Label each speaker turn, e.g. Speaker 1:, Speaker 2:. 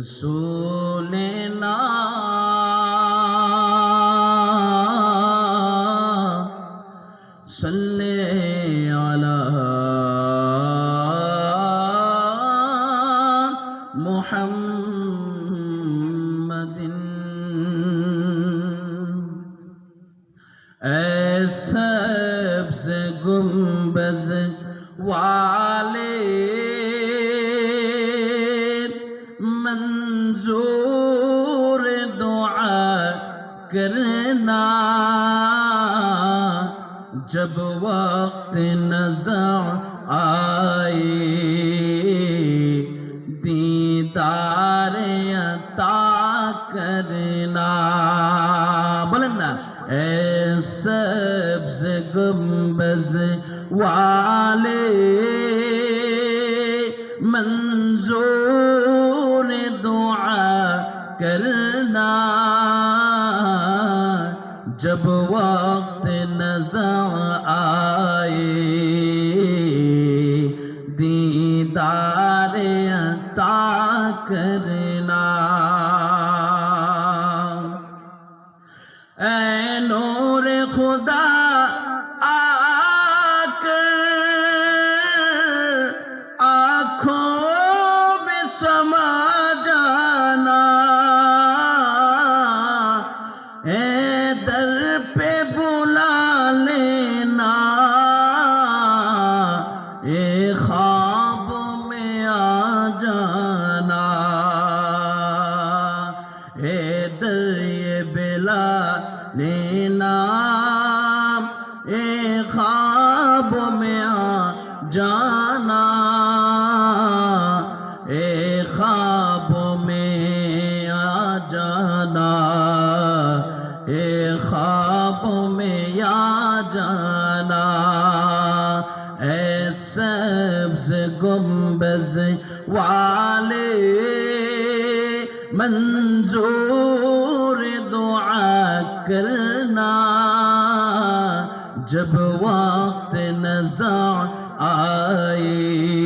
Speaker 1: রসুল সল্লে আলা মোহাম্মদিন সবস গুম্বজ ওয়ালে करना जब वक्त नजर आए दीदार अता करना बोलना ए सब्ज गुम्बज वाले मंजूर दुआ कर जब वक्त नजर आए दीदार अता करे ہے دل یہ بلا لینا اے خواب میں آ جانا اے خواب میں آ جانا اے خواب میں آ جانا اے سبز گمبز والے منظور دعا کرنا جب وقت نظر آئے